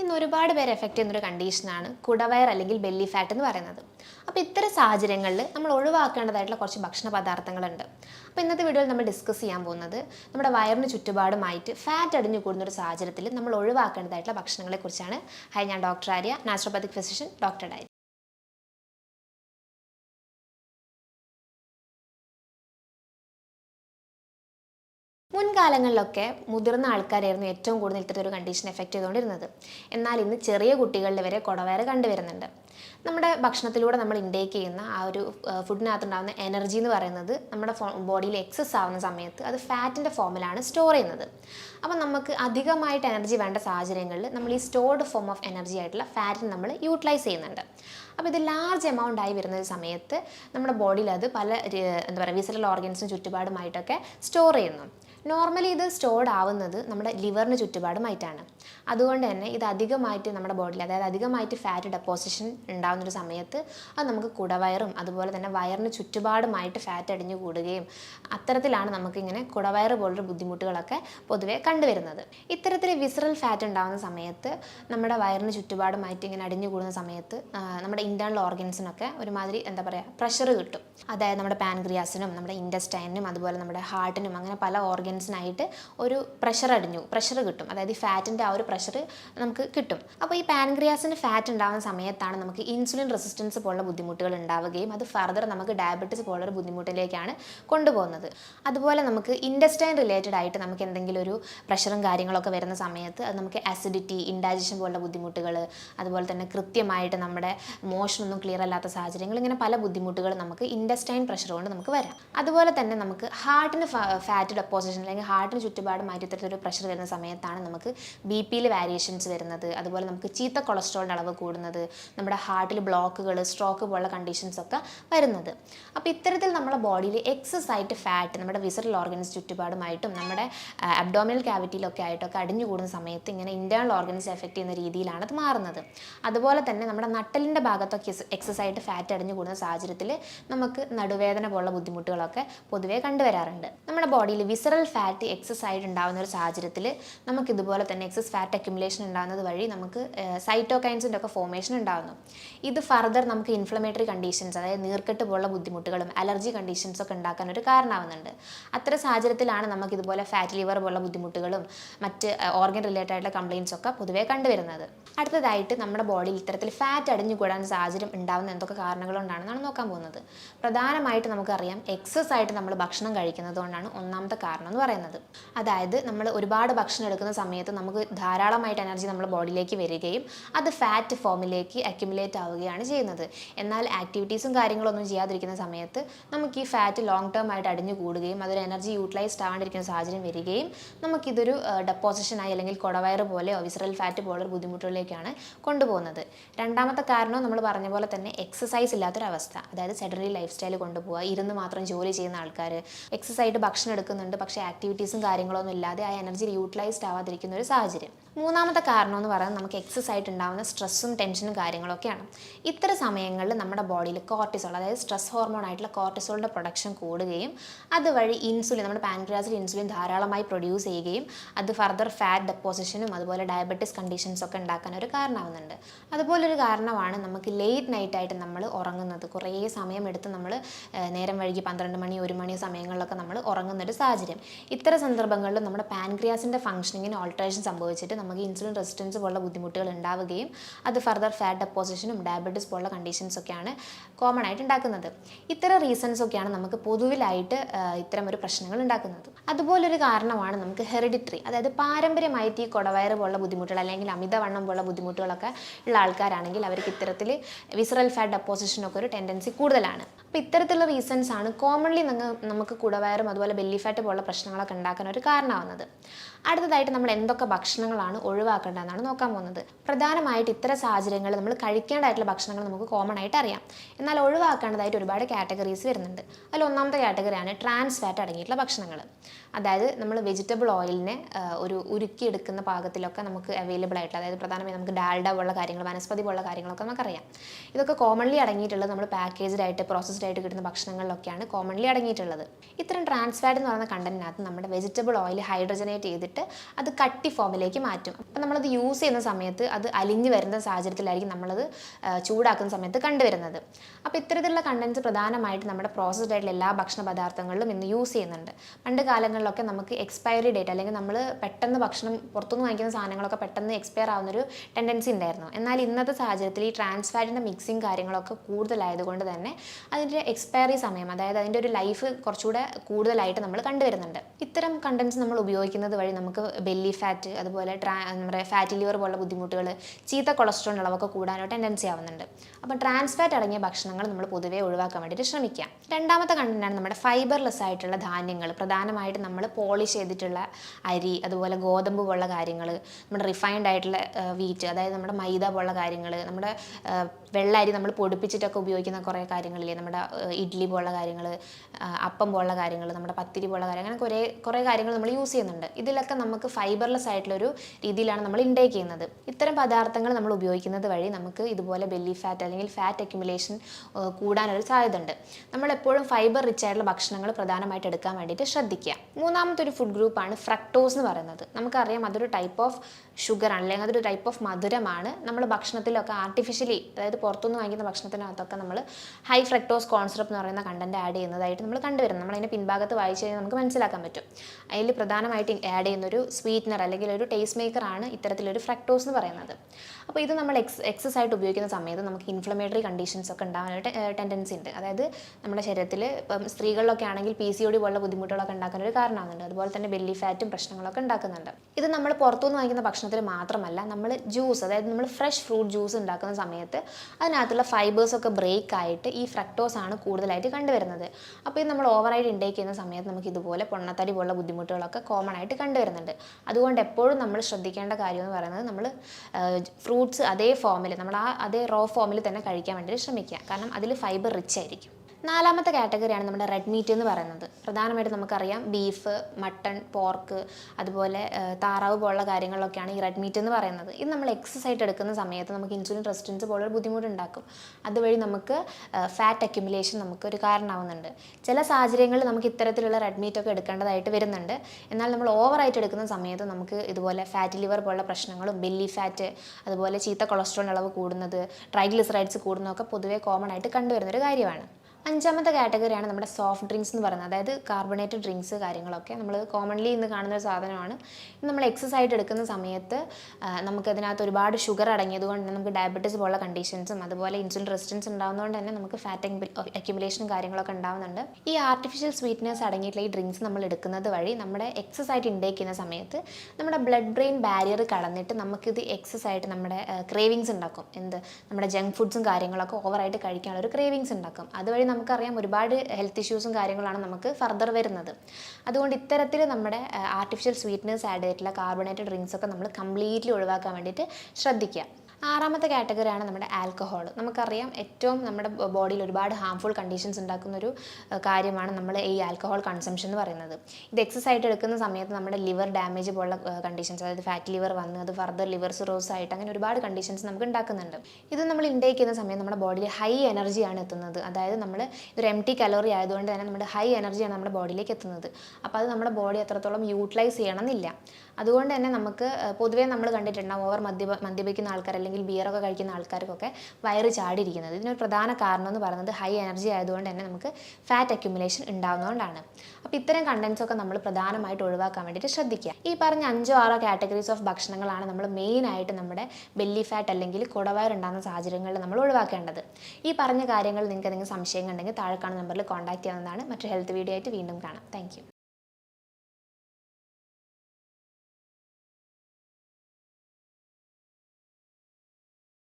ഇന്ന് ഒരുപാട് പേര് എഫക്റ്റ് ചെയ്യുന്നൊരു കണ്ടീഷനാണ് കുടവയർ അല്ലെങ്കിൽ ബെല്ലി ഫാറ്റ് എന്ന് പറയുന്നത്. അപ്പോൾ ഇത്തരം സാഹചര്യങ്ങളിൽ നമ്മൾ ഒഴിവാക്കേണ്ടതായിട്ടുള്ള കുറച്ച് ഭക്ഷണ പദാർത്ഥങ്ങളുണ്ട്. അപ്പോൾ ഇന്നത്തെ വീഡിയോയിൽ നമ്മൾ ഡിസ്കസ് ചെയ്യാൻ പോകുന്നത് നമ്മുടെ വയറിന് ചുറ്റുപാടുമായിട്ട് ഫാറ്റ് അടിഞ്ഞു കൂടുന്ന ഒരു സാഹചര്യത്തിൽ നമ്മൾ ഒഴിവാക്കേണ്ടതായിട്ടുള്ള ഭക്ഷണങ്ങളെക്കുറിച്ചാണ്. ഹായ് ഞാൻ doctor Arya. Naturopathic physician doctor diary മുൻകാലങ്ങളിലൊക്കെ മുതിർന്ന ആൾക്കാരായിരുന്നു ഏറ്റവും കൂടുതൽ ഇത്തരത്തിൽ ഒരു കണ്ടീഷൻ എഫക്റ്റ് ചെയ്തുകൊണ്ടിരുന്നത്. എന്നാൽ ഇന്ന് ചെറിയ കുട്ടികളിൽ വരെ കുടവയറ് കണ്ടുവരുന്നുണ്ട്. നമ്മുടെ ഭക്ഷണത്തിലൂടെ നമ്മൾ ഇൻടേക്ക് ചെയ്യുന്ന ആ ഒരു ഫുഡിനകത്തുണ്ടാകുന്ന എനർജി എന്ന് പറയുന്നത് നമ്മുടെ ബോഡിയിൽ എക്സസ് ആവുന്ന സമയത്ത് അത് ഫാറ്റിന്റെ ഫോമിലാണ് സ്റ്റോർ ചെയ്യുന്നത്. അപ്പോൾ നമുക്ക് അധികമായിട്ട് എനർജി വേണ്ട സാഹചര്യങ്ങളിൽ നമ്മൾ ഈ സ്റ്റോർഡ് ഫോം ഓഫ് എനർജി ആയിട്ടുള്ള ഫാറ്റിന് നമ്മൾ യൂട്ടിലൈസ് ചെയ്യുന്നുണ്ട്. അപ്പോൾ ഇത് ലാർജ് എമൗണ്ട് ആയി വരുന്ന ഒരു സമയത്ത് നമ്മുടെ ബോഡിയിൽ അത് പല എന്താ പറയുക വിസറൽ ഓർഗൻസിന് ചുറ്റുപാടുമായിട്ടൊക്കെ സ്റ്റോർ ചെയ്യുന്നു. നോർമലി ഇത് സ്റ്റോർഡ് ആവുന്നത് നമ്മുടെ ലിവറിന് ചുറ്റുപാടുമായിട്ടാണ്. അതുകൊണ്ട് തന്നെ ഇത് അധികമായിട്ട് നമ്മുടെ ബോഡിയിൽ അതായത് അധികമായിട്ട് ഫാറ്റ് ഡെപ്പോസിഷൻ ഉണ്ടാകുന്ന ഒരു സമയത്ത് അത് നമുക്ക് കുടവയറും അതുപോലെ തന്നെ വയറിന് ചുറ്റുപാടുമായിട്ട് ഫാറ്റ് അടിഞ്ഞു കൂടുകയും അത്തരത്തിലാണ് നമുക്കിങ്ങനെ കുടവയറ് പോലുള്ള ബുദ്ധിമുട്ടുകളൊക്കെ പൊതുവെ കണ്ടുവരുന്നത്. ഇത്തരത്തിൽ വിസറൽ ഫാറ്റ് ഉണ്ടാകുന്ന സമയത്ത് നമ്മുടെ വയറിന് ചുറ്റുപാടുമായിട്ട് ഇങ്ങനെ അടിഞ്ഞു കൂടുന്ന സമയത്ത് നമ്മുടെ ഇന്റേർണൽ ഓർഗൻസിനൊക്കെ ഒരുമാതിരി എന്താ പറയുക പ്രഷർ കിട്ടും. അതായത് നമ്മുടെ പാൻക്രിയാസിനും നമ്മുടെ ഇൻഡസ്റ്റൈനും അതുപോലെ നമ്മുടെ ഹാർട്ടിനും അങ്ങനെ പല ഓർഗൻസിനായിട്ട് ഒരു പ്രഷർ അടിഞ്ഞു. പ്രഷർ കിട്ടും. അതായത് ഈ ഫാറ്റിന്റെ ആ ഒരു പ്രഷർ നമുക്ക് കിട്ടും. അപ്പോൾ ഈ പാൻക്രിയാസിന് ഫാറ്റ് ഉണ്ടാകുന്ന സമയത്താണ് നമുക്ക് ഇൻസുലിൻ റെസിസ്റ്റൻസ് പോലുള്ള ബുദ്ധിമുട്ടുകൾ ഉണ്ടാവുകയും അത് ഫർദർ നമുക്ക് ഡയബറ്റിസ് പോലുള്ള ബുദ്ധിമുട്ടിലേക്കാണ് കൊണ്ടുപോകുന്നത്. അതുപോലെ നമുക്ക് ഇൻഡസ്റ്റൈൻ റിലേറ്റഡ് ആയിട്ട് നമുക്ക് എന്തെങ്കിലും ഒരു പ്രഷറും കാര്യങ്ങളൊക്കെ വരുന്ന സമയത്ത് അത് നമുക്ക് അസിഡിറ്റി ഇൻഡൈജഷൻ പോലുള്ള ബുദ്ധിമുട്ടുകൾ അതുപോലെ തന്നെ കൃത്യമായിട്ട് നമ്മുടെ മോഷനൊന്നും ക്ലിയർ അല്ലാത്ത സാഹചര്യങ്ങൾ ഇങ്ങനെ പല ബുദ്ധിമുട്ടുകൾ നമുക്ക് ഇൻഡസ്റ്റൈൻ പ്രഷർ കൊണ്ട് നമുക്ക് വരാം. അതുപോലെ തന്നെ നമുക്ക് ഹാർട്ടിന് ഫാറ്റ് ഡെപ്പോസിഷൻ അല്ലെങ്കിൽ ഹാർട്ടിന് ചുറ്റുപാടുമായിട്ട് ഇത്തരത്തിലൊരു പ്രഷർ വരുന്ന സമയത്താണ് നമുക്ക് ബി പിയിൽ വാരിയേഷൻസ് വരുന്നത്. അതുപോലെ നമുക്ക് ചീത്ത കൊളസ്ട്രോളിന്റെ അളവ് കൂടുന്നത് നമ്മുടെ ഹാർട്ടിൽ ബ്ലോക്കുകൾ സ്ട്രോക്ക് പോലുള്ള കണ്ടീഷൻസ് ഒക്കെ വരുന്നത്. അപ്പോൾ ഇത്തരത്തിൽ നമ്മുടെ ബോഡിയിൽ എക്സസ് ആയിട്ട് ഫാറ്റ് നമ്മുടെ വിസറൽ ഓർഗൻസ് ചുറ്റുപാടുമായിട്ടും നമ്മുടെ അബ്ഡോമിനൽ ക്യാവിറ്റിയിലൊക്കെ ആയിട്ടൊക്കെ അടിഞ്ഞു കൂടുന്ന സമയത്ത് ഇങ്ങനെ ഇന്റേണൽ ഓർഗൻസ് എഫക്റ്റ് ചെയ്യുന്ന രീതിയിലാണ് അത് മാറുന്നത്. അതുപോലെ തന്നെ നമ്മുടെ നട്ടലിന്റെ ഭാഗത്തൊക്കെ എക്സസ് ആയിട്ട് ഫാറ്റ് അടിഞ്ഞു കൂടുന്ന സാഹചര്യത്തിൽ നമുക്ക് നടുവേദന പോലുള്ള ബുദ്ധിമുട്ടുകളൊക്കെ പൊതുവേ കണ്ടുവരാറുണ്ട്. നമ്മുടെ ബോഡിയിൽ വിസറൽ ഫാറ്റ് എക്സസ് ആയിട്ട് ഉണ്ടാകുന്ന ഒരു സാഹചര്യത്തിൽ നമുക്ക് ഇതുപോലെ തന്നെ എക്സസ് ഫാറ്റ് അക്യുമുലേഷൻ ഉണ്ടാകുന്നത് വഴി നമുക്ക് സൈറ്റോകൈൻസിന്റെ ഒക്കെ ഫോമേഷൻ ഉണ്ടാകുന്നു. ഇത് ഫർദർ നമുക്ക് ഇൻഫ്ലമേറ്ററി കണ്ടീഷൻസ് അതായത് നീർക്കെട്ട് പോലുള്ള ബുദ്ധിമുട്ടുകളും അലർജി കണ്ടീഷൻസ് ഒക്കെ ഉണ്ടാക്കാൻ ഒരു കാരണമാവുന്നുണ്ട്. അത്തരം സാഹചര്യത്തിലാണ് നമുക്ക് ഇതുപോലെ ഫാറ്റ് ലിവർ പോലുള്ള ബുദ്ധിമുട്ടുകളും മറ്റ് ഓർഗൻ റിലേറ്റഡ് ആയിട്ടുള്ള കംപ്ലയിൻസ് ഒക്കെ പൊതുവേ കണ്ടുവരുന്നത്. അടുത്തതായിട്ട് നമ്മുടെ ബോഡിയിൽ ഇത്തരത്തിൽ ഫാറ്റ് അടിഞ്ഞു കൂടാൻ സാഹചര്യം ഉണ്ടാകുന്ന എന്തൊക്കെ കാരണങ്ങളുണ്ടാണെന്നാണ് നോക്കാൻ പോകുന്നത്? പ്രധാനമായിട്ട് നമുക്കറിയാം എക്സസ് ആയിട്ട് നമ്മൾ ഭക്ഷണം കഴിക്കുന്നത് കൊണ്ടാണ് ഒന്നാമത്തെ കാരണം എന്ന് പറയുന്നത്. അതായത് നമ്മൾ ഒരുപാട് ഭക്ഷണം എടുക്കുന്ന സമയത്ത് നമുക്ക് ധാരാളമായിട്ട് എനർജി നമ്മുടെ ബോഡിയിലേക്ക് വരികയും അത് ഫാറ്റ് ഫോമിലേക്ക് അക്യുമുലേറ്റ് ആവുകയാണ് ചെയ്യുന്നത്. എന്നാൽ ആക്ടിവിറ്റീസും കാര്യങ്ങളൊന്നും ചെയ്യാതിരിക്കുന്ന സമയത്ത് നമുക്ക് ഈ ഫാറ്റ് ലോങ് ടേം ആയിട്ട് അടിഞ്ഞു കൂടുകയും അതൊരു എനർജി യൂട്ടിലൈസ്ഡ് ആവാണ്ടിരിക്കുന്ന സാഹചര്യം വരികയും നമുക്കിതൊരു ഡെപ്പോസിഷനായി അല്ലെങ്കിൽ കുടവയറ് പോലെ വിസറൽ ഫാറ്റ് പോലുള്ള ബുദ്ധിമുട്ടുകളിലേക്കാണ് കൊണ്ടുപോകുന്നത്. രണ്ടാമത്തെ കാരണം നമ്മൾ പറഞ്ഞ പോലെ തന്നെ എക്സസൈസ് ഇല്ലാത്തൊരവസ്ഥ. അതായത് സെഡറി ലൈഫ് സ്റ്റൈൽ കൊണ്ടുപോകുക ഇരുന്ന് മാത്രം ജോലി ചെയ്യുന്ന ആൾക്കാർ എക്സസൈസ് ആയിട്ട് ഭക്ഷണം എടുക്കുന്നുണ്ട് പക്ഷേ ആക്ടിവിറ്റീസും കാര്യങ്ങളൊന്നും ഇല്ലാതെ ആ എനർജി യൂട്ടിലൈസ്ഡ് ആവാതിരിക്കുന്ന ഒരു സാഹചര്യം. മൂന്നാമത്തെ കാരണം എന്ന് പറയുന്നത് നമുക്ക് എക്സസ് ആയിട്ട് ഉണ്ടാകുന്ന സ്ട്രെസ്സും ടെൻഷനും കാര്യങ്ങളൊക്കെയാണ്. ഇത്തരം സമയങ്ങളിൽ നമ്മുടെ ബോഡിയിൽ കോർട്ടിസോൾ അതായത് സ്ട്രെസ് ഹോർമോൺ ആയിട്ടുള്ള കോർട്ടിസോളിന്റെ പ്രൊഡക്ഷൻ കൂടുകയും അതുവഴി ഇൻസുലിൻ നമ്മുടെ പാൻക്രിയാസിൽ ഇൻസുലിൻ ധാരാളമായി പ്രൊഡ്യൂസ് ചെയ്യുകയും അത് ഫർദർ ഫാറ്റ് ഡെപ്പോസിഷനും അതുപോലെ ഡയബറ്റിസ് കണ്ടീഷൻസ് ഒക്കെ ഉണ്ടാക്കാൻ ഒരു കാരണമാവുന്നുണ്ട്. അതുപോലൊരു കാരണമാണ് നമുക്ക് ലേറ്റ് നൈറ്റ് ആയിട്ട് നമ്മൾ ഉറങ്ങുന്നത്. കുറേ സമയം എടുത്ത് നമ്മൾ നേരം വൈകി പന്ത്രണ്ട് മണി ഒരു മണി സമയങ്ങളിലൊക്കെ നമ്മൾ ഉറങ്ങുന്ന ഒരു സാഹചര്യം. ഇത്തരം സന്ദർഭങ്ങളിൽ നമ്മുടെ പാൻക്രിയാസിന്റെ ഫംഗ്ഷനിങ്ങിന് ഓൾട്ടറേഷൻ സംഭവിച്ചിട്ട് നമുക്ക് ഇൻസുലിൻ റെസിസ്റ്റൻസ് പോലുള്ള ബുദ്ധിമുട്ടുകൾ ഉണ്ടാവുകയും അത് ഫർദർ ഫാറ്റ് ഡെപ്പോസിഷനും ഡയബറ്റീസ് പോലുള്ള കണ്ടീഷൻസ് ഒക്കെയാണ് കോമൺ ആയിട്ട് ഉണ്ടാക്കുന്നത്. ഇത്തരം റീസൺസ് ഒക്കെയാണ് നമുക്ക് പൊതുവിലായിട്ട് ഇത്തരം ഒരു പ്രശ്നങ്ങൾ ഉണ്ടാക്കുന്നത്. അതുപോലൊരു കാരണമാണ് നമുക്ക് ഹെറിഡിറ്ററി അതായത് പാരമ്പര്യമായിട്ട് ഈ കുടവയറ് പോലുള്ള ബുദ്ധിമുട്ടുകൾ അല്ലെങ്കിൽ അമിതവണ്ണം പോലുള്ള ബുദ്ധിമുട്ടുകളൊക്കെ ഉള്ള ആൾക്കാരാണെങ്കിൽ അവർക്ക് ഇത്തരത്തിൽ വിസറൽ ഫാറ്റ് ഡെപ്പോസിഷനൊക്കെ ഒരു ടെൻഡൻസി കൂടുതലാണ്. അപ്പോൾ ഇത്തരത്തിലുള്ള റീസൺസ് ആണ് കോമൺലി നമുക്ക് കുടവയറും അതുപോലെ ബെല്ലി ഫാറ്റ് പോലുള്ള പ്രശ്നങ്ങളൊക്കെ ഉണ്ടാക്കാൻ ഒരു കാരണമാവുന്നത്. അടുത്തതായിട്ട് നമ്മൾ എന്തൊക്കെ ഭക്ഷണങ്ങളാണ് ഒഴിവാക്കേണ്ടതെന്നാണ് നോക്കാൻ പോകുന്നത്. പ്രധാനമായിട്ട് ഇത്തരം സാഹചര്യങ്ങളിൽ നമ്മൾ കഴിക്കേണ്ടതായിട്ടുള്ള ഭക്ഷണങ്ങൾ നമുക്ക് കോമൺ ആയിട്ട് അറിയാം. എന്നാൽ ഒഴിവാക്കേണ്ടതായിട്ട് ഒരുപാട് കാറ്റഗറീസ് വരുന്നുണ്ട്. അതിൽ ഒന്നാമത്തെ കാറ്റഗറിയാണ് ട്രാൻസ് ഫാറ്റ് അടങ്ങിയിട്ടുള്ള ഭക്ഷണങ്ങൾ. അതായത് നമ്മൾ വെജിറ്റബിൾ ഓയിലിനെ ഒരു ഒരു ഉരുക്കിയെടുക്കുന്ന പാകത്തിലൊക്കെ നമുക്ക് അവൈലബിൾ ആയിട്ടുള്ള അതായത് പ്രധാനമായും നമുക്ക് ഡാൽഡ പോലുള്ള കാര്യങ്ങൾ വനസ്പതി പോലുള്ള കാര്യങ്ങളൊക്കെ നമുക്കറിയാം. ഇതൊക്കെ കോമൺലി അടങ്ങിയിട്ടുള്ളത് നമ്മൾ പാക്കേജ്ഡ് ആയിട്ട് പ്രോസസ്ഡ് ആയിട്ട് കിട്ടുന്ന ഭക്ഷണങ്ങളിലൊക്കെയാണ് കോമൺലി അടങ്ങിയിട്ടുള്ളത്. ഇത്തരം ട്രാൻസ് ഫാറ്റ് എന്ന് പറയുന്ന കണ്ടന്റിനകത്ത് നമ്മുടെ വെജിറ്റബിൾ ഓയിൽ ഹൈഡ്രജനേറ്റ് ചെയ്തിട്ട് അത് കട്ടി ഫോമിലേക്ക് മാറ്റും. മാറ്റും. അപ്പം നമ്മളത് യൂസ് ചെയ്യുന്ന സമയത്ത് അത് അലിഞ്ഞു വരുന്ന സാഹചര്യത്തിലായിരിക്കും നമ്മളത് ചൂടാക്കുന്ന സമയത്ത് കണ്ടുവരുന്നത്. അപ്പോൾ ഇത്തരത്തിലുള്ള കണ്ടൻസ് പ്രധാനമായിട്ട് നമ്മുടെ പ്രോസസ്ഡ് ആയിട്ടുള്ള എല്ലാ ഭക്ഷണ പദാർത്ഥങ്ങളിലും ഇന്ന് യൂസ് ചെയ്യുന്നുണ്ട്. പണ്ട് കാലങ്ങളിലൊക്കെ നമുക്ക് എക്സ്പയറി ഡേറ്റ് അല്ലെങ്കിൽ നമ്മൾ പെട്ടെന്ന് ഭക്ഷണം പുറത്തുനിന്ന് വാങ്ങിക്കുന്ന സാധനങ്ങളൊക്കെ പെട്ടെന്ന് എക്സ്പയർ ആവുന്നൊരു ടെൻഡൻസി ഉണ്ടായിരുന്നു. എന്നാൽ ഇന്നത്തെ സാഹചര്യത്തിൽ ഈ ട്രാൻസ്ഫാറ്റിന്റെ മിക്സിങ് കാര്യങ്ങളൊക്കെ കൂടുതലായതുകൊണ്ട് തന്നെ അതിന്റെ എക്സ്പയറി സമയം അതായത് അതിന്റെ ഒരു ലൈഫ് കുറച്ചുകൂടെ കൂടുതലായിട്ട് നമ്മൾ കണ്ടുവരുന്നുണ്ട്. ഇത്തരം കണ്ടൻസ് നമ്മൾ ഉപയോഗിക്കുന്നത് വഴി നമുക്ക് ബെല്ലി ഫാറ്റ് അതുപോലെ നമ്മുടെ ഫാറ്റി ലിവർ പോലുള്ള ബുദ്ധിമുട്ടുകൾ ചീത്ത കൊളസ്ട്രോൾ അളവൊക്കെ കൂടാനോ ടെൻഡൻസി ആവുന്നുണ്ട്. അപ്പോൾ ട്രാൻസ് ഫാറ്റ് അടങ്ങിയ ഭക്ഷണങ്ങൾ നമ്മൾ പൊതുവേ ഒഴിവാക്കാൻ വേണ്ടിയിട്ട് ശ്രമിക്കാം രണ്ടാമത്തെ കണ്ടന്റാണ് നമ്മുടെ ഫൈബർലെസ് ആയിട്ടുള്ള ധാന്യങ്ങൾ. പ്രധാനമായിട്ട് നമ്മൾ പോളിഷ് ചെയ്തിട്ടുള്ള അരി അതുപോലെ ഗോതമ്പ് പോലുള്ള കാര്യങ്ങൾ നമ്മുടെ റിഫൈൻഡ് ആയിട്ടുള്ള വീറ്റ് അതായത് നമ്മുടെ മൈദ പോലുള്ള കാര്യങ്ങൾ നമ്മുടെ വെള്ള അരി നമ്മൾ പൊടിപ്പിച്ചിട്ടൊക്കെ ഉപയോഗിക്കുന്ന കുറേ കാര്യങ്ങളില്ലേ? നമ്മുടെ ഇഡ്ഡലി പോലുള്ള കാര്യങ്ങൾ അപ്പം പോലുള്ള കാര്യങ്ങൾ നമ്മുടെ പത്തിരി പോലുള്ള കാര്യങ്ങൾ അങ്ങനെ കുറേ കുറേ കാര്യങ്ങൾ നമ്മൾ യൂസ് ചെയ്യുന്നുണ്ട്. ഇതിലൊക്കെ നമുക്ക് ഫൈബർലെസ് ആയിട്ടുള്ളൊരു രീതിയിലാണ് നമ്മൾ ഇൻടേക്ക് ചെയ്യുന്നത്. ഇത്തരം പദാർത്ഥങ്ങൾ നമ്മൾ ഉപയോഗിക്കുന്നത് വഴി നമുക്ക് ഇതുപോലെ ബെല്ലി ഫാറ്റ് അല്ലെങ്കിൽ ഫാറ്റ് അക്യുമുലേഷൻ കൂടാനൊരു സാധ്യത ഉണ്ട് നമ്മൾ എപ്പോഴും ഫൈബർ റിച്ച് ആയിട്ടുള്ള ഭക്ഷണങ്ങൾ പ്രധാനമായിട്ട് എടുക്കാൻ വേണ്ടിയിട്ട് ശ്രദ്ധിക്കുക. മൂന്നാമത്തെ ഒരു ഫുഡ് ഗ്രൂപ്പാണ് ഫ്രക്ടോസ് എന്ന് പറയുന്നത്. നമുക്കറിയാം അതൊരു ടൈപ്പ് ഓഫ് ഷുഗർ അല്ലെങ്കിൽ അതൊരു ടൈപ്പ് ഓഫ് മധുരമാണ്. നമ്മൾ ഭക്ഷണത്തിലൊക്കെ ആർട്ടിഫിഷ്യലി അതായത് പുറത്തുനിന്ന് വാങ്ങിക്കുന്ന ഭക്ഷണത്തിനകത്തൊക്കെ നമ്മൾ ഹൈ ഫ്രക്ടോസ് കോൺസെപ്റ്റ് എന്ന് പറയുന്ന കണ്ടന്റ് ആഡ് ചെയ്യുന്നതായിട്ട് നമ്മൾ കണ്ടുവരുന്നത്. നമ്മളതിന്റെ പിൻഭാഗത്ത് വായിച്ചു കഴിഞ്ഞാൽ നമുക്ക് മനസ്സിലാക്കാൻ പറ്റും. അതിൽ പ്രധാനമായിട്ട് ആഡ് ചെയ്യുന്ന ഒരു സ്വീറ്റ്നർ അല്ലെങ്കിൽ ഒരു ടേസ്റ്റ് മേക്കറാണ് ഇത്തരത്തിലൊരു ഫ്രക്ടോസ് എന്ന് പറയുന്നത്. അപ്പോൾ ഇത് നമ്മൾ എക്സ് എക്സസ് ആയിട്ട് ഉപയോഗിക്കുന്ന സമയത്ത് നമുക്ക് ഇൻഫ്ലമേറ്ററി കണ്ടീഷൻസ് ഒക്കെ ഉണ്ടാകാനായിട്ട് ടെൻഡൻസി ഉണ്ട്. അതായത് നമ്മുടെ ശരീരത്തിൽ ഇപ്പം സ്ത്രീകളിലൊക്കെ ആണെങ്കിൽ പി സി ഒ ഡി പോലുള്ള ബുദ്ധിമുട്ടുകളൊക്കെ ഉണ്ടാക്കാൻ ഒരു കാരണമാകുന്നുണ്ട്. അതുപോലെ തന്നെ ബെല്ലി ഫാറ്റും പ്രശ്നങ്ങളൊക്കെ ഉണ്ടാക്കുന്നുണ്ട്. ഇത് നമ്മൾ പുറത്തുനിന്ന് വാങ്ങിക്കുന്ന ഭക്ഷണത്തിൽ മാത്രമല്ല നമ്മൾ ജ്യൂസ് അതായത് നമ്മൾ ഫ്രഷ് ഫ്രൂട്ട് ജ്യൂസ് ഉണ്ടാക്കുന്ന സമയത്ത് അതിനകത്തുള്ള ഫൈബേഴ്സൊക്കെ ബ്രേക്ക് ആയിട്ട് ഈ ഫ്രക്ടോസ് ആണ് കൂടുതലായിട്ട് കണ്ടുവരുന്നത്. അപ്പോൾ ഇത് നമ്മൾ ഓവറായിട്ട് ഇൻടേക്ക് ചെയ്യുന്ന സമയത്ത് നമുക്ക് ഇതുപോലെ പൊണ്ണത്തടി പോലുള്ള ബുദ്ധിമുട്ടുകളൊക്കെ കോമൺ ആയിട്ട് കണ്ടുവരുന്നുണ്ട്. അതുകൊണ്ട് എപ്പോഴും നമ്മൾ ശ്രദ്ധിക്കേണ്ട കാര്യം എന്ന് പറയുന്നത് നമ്മൾ ഫ്രൂട്ട്സ് അതേ ഫോമിൽ നമ്മൾ ആ അതേ റോ ഫോമിൽ തന്നെ കഴിക്കാൻ വേണ്ടി ശ്രമിക്കുക. കാരണം അതിൽ ഫൈബർ റിച്ച് ആയിരിക്കും. നാലാമത്തെ കാറ്റഗറിയാണ് നമ്മുടെ റെഡ് മീറ്റ് എന്ന് പറയുന്നത്. പ്രധാനമായിട്ട് നമുക്കറിയാം ബീഫ് മട്ടൺ പോർക്ക് അതുപോലെ താറാവ് പോലുള്ള കാര്യങ്ങളിലൊക്കെയാണ് ഈ റെഡ് മീറ്റ് എന്ന് പറയുന്നത്. ഇത് നമ്മൾ എക്സസൈസ് എടുക്കുന്ന സമയത്ത് നമുക്ക് ഇൻസുലിൻ റെസിസ്റ്റൻസ് പോലുള്ള ബുദ്ധിമുട്ടുണ്ടാക്കും. അതുവഴി നമുക്ക് ഫാറ്റ് അക്യുമുലേഷൻ നമുക്ക് ഒരു കാരണമാവുന്നുണ്ട്. ചില സാഹചര്യങ്ങളിൽ നമുക്ക് ഇത്തരത്തിലുള്ള റെഡ് മീറ്റ് ഒക്കെ എടുക്കേണ്ടതായിട്ട് വരുന്നുണ്ട്. എന്നാൽ നമ്മൾ ഓവറായിട്ട് എടുക്കുന്ന സമയത്ത് നമുക്ക് ഇതുപോലെ ഫാറ്റ് ലിവർ പോലുള്ള പ്രശ്നങ്ങളും ബെല്ലി ഫാറ്റ് അതുപോലെ ചീത്ത കൊളസ്ട്രോൾ അളവ് കൂടുന്നത് ട്രൈഗ്ലിസറൈഡ്സ് കൂടുന്നതൊക്കെ പൊതുവേ കോമൺ ആയിട്ട് കണ്ടുവരുന്ന ഒരു കാര്യമാണ്. അഞ്ചാമത്തെ കാറ്റഗറിയാണ് നമ്മുടെ സോഫ്റ്റ് ഡ്രിങ്ക്സ് എന്ന് പറയുന്നത്. അതായത് കാർബണേറ്റഡ് ഡ്രിങ്ക്സ് കാര്യങ്ങളൊക്കെ നമ്മൾ കോമൺലി ഇന്ന് കാണുന്ന ഒരു സാധനമാണ്. നമ്മൾ എക്സസൈസ് എടുക്കുന്ന സമയത്ത് നമുക്കതിനകത്ത് ഒരുപാട് ഷുഗർ അടങ്ങിയത് കൊണ്ട് നമുക്ക് ഡയബറ്റീസ് പോലുള്ള കണ്ടീഷൻസും അതുപോലെ ഇൻസുലിൻ റെസിസ്റ്റൻസ് ഉണ്ടാകുന്നതുകൊണ്ട് തന്നെ നമുക്ക് ഫാറ്റ് അക്യുമുലേഷനും കാര്യങ്ങളൊക്കെ ഉണ്ടാകുന്നുണ്ട് ഈ ആർട്ടിഫിഷ്യൽ സ്വീറ്റ്നസ് അടങ്ങിയിട്ടുള്ള ഈ ഡ്രിങ്ക്സ് നമ്മൾ എടുക്കുന്നത് വഴി നമ്മുടെ എക്സസൈസ് ഇൻടേക്ക് ചെയ്യുന്ന സമയത്ത് നമ്മുടെ ബ്ലഡ് ബ്രെയിൻ ബാരിയർ കടന്നിട്ട് നമുക്കിത് എക്സസൈസ് ആയിട്ട് നമ്മുടെ ക്രേവിങ്സ് ഉണ്ടാക്കും. എന്ത്? നമ്മുടെ ജങ്ക് ഫുഡ്സും കാര്യങ്ങളൊക്കെ ഓവറായിട്ട് കഴിക്കാനുള്ള ഒരു ക്രേവിങ്സ് ഉണ്ടാക്കും. അതുവഴി നമുക്കറിയാം ഒരുപാട് ഹെൽത്ത് ഇഷ്യൂസും കാര്യങ്ങളാണ് നമുക്ക് ഫർദർ വരുന്നത്. അതുകൊണ്ട് ഇത്തരത്തിൽ നമ്മുടെ ആർട്ടിഫിഷ്യൽ സ്വീറ്റ്നസ് ആഡ് ചെയ്തിട്ടുള്ള കാർബണേറ്റഡ് ഡ്രിങ്ക്സ് ഒക്കെ നമ്മൾ കംപ്ലീറ്റ്ലി ഒഴിവാക്കാൻ വേണ്ടിയിട്ട് ശ്രദ്ധിക്കുക. ആറാമത്തെ കാറ്റഗറിയാണ് നമ്മുടെ ആൽക്കഹോൾ നമുക്കറിയാം ഏറ്റവും നമ്മുടെ ബോഡിയിൽ ഒരുപാട് ഹാംഫുൾ കണ്ടീഷൻസ് ഉണ്ടാക്കുന്ന ഒരു കാര്യമാണ് നമ്മൾ ഈ ആൽക്കഹോൾ കൺസംഷൻ എന്ന് പറയുന്നത്. ഇത് എക്സസൈസ് ആയിട്ട് എടുക്കുന്ന സമയത്ത് നമ്മുടെ ലിവർ ഡാമേജ് പോലുള്ള കണ്ടീഷൻസ് അതായത് ഫാറ്റ് ലിവർ വന്ന് അത് ഫർദർ ലിവർ സിറോസ് ആയിട്ട് അങ്ങനെ ഒരുപാട് കണ്ടീഷൻസ് നമുക്ക് ഉണ്ടാക്കുന്നുണ്ട്. ഇത് നമ്മൾ ഇൻടേക്ക് ചെയ്യുന്ന സമയത്ത് നമ്മുടെ ബോഡിയിൽ ഹൈ എനർജിയാണ് എത്തുന്നത്. അതായത് നമ്മൾ ഇതൊരു എം ടി കലോറി ആയതുകൊണ്ട് തന്നെ നമ്മുടെ ഹൈ എനർജിയാണ് നമ്മുടെ ബോഡിയിലേക്ക് എത്തുന്നത്. അപ്പോൾ അത് നമ്മുടെ ബോഡി എത്രത്തോളം യൂട്ടിലൈസ് ചെയ്യണമെന്നില്ല. അതുകൊണ്ട് തന്നെ നമുക്ക് പൊതുവേ നമ്മൾ കണ്ടിട്ടുണ്ടാവും ഓവർ മദ്യപ മദ്യപിക്കുന്ന ആൾക്കാർ അല്ലെങ്കിൽ ബിയറൊക്കെ കഴിക്കുന്ന ആൾക്കാർക്കൊക്കെ വയറ് ചാടിയിരിക്കുന്നത്. ഇതിനൊരു പ്രധാന കാരണം എന്ന് പറയുന്നത് ഹൈ എനർജി ആയതുകൊണ്ട് തന്നെ നമുക്ക് ഫാറ്റ് അക്യുമുലേഷൻ ഉണ്ടാകുന്നതുകൊണ്ടാണ് അപ്പോൾ ഇത്തരം കണ്ടൻസ് ഒക്കെ നമ്മൾ പ്രധാനമായിട്ട് ഒഴിവാക്കാൻ വേണ്ടിയിട്ട് ശ്രദ്ധിക്കുക. ഈ പറഞ്ഞ അഞ്ചോ ആറോ കാറ്റഗറീസ് ഓഫ് ഭക്ഷണങ്ങളാണ് നമ്മൾ മെയിനായിട്ട് നമ്മുടെ ബെല്ലി ഫാറ്റ് അല്ലെങ്കിൽ കുടവയറുണ്ടാകുന്ന സാഹചര്യങ്ങളിൽ നമ്മൾ ഒഴിവാക്കേണ്ടത്. ഈ പറഞ്ഞ കാര്യങ്ങൾ നിങ്ങൾക്ക് എന്തെങ്കിലും സംശയങ്ങൾ ഉണ്ടെങ്കിൽ താഴെ കാണുന്ന നമ്പറിൽ കോൺടാക്ട് ചെയ്യാവുന്നതാണ്. മറ്റൊരു ഹെൽത്ത് വീഡിയോ ആയിട്ട് വീണ്ടും കാണാം. താങ്ക്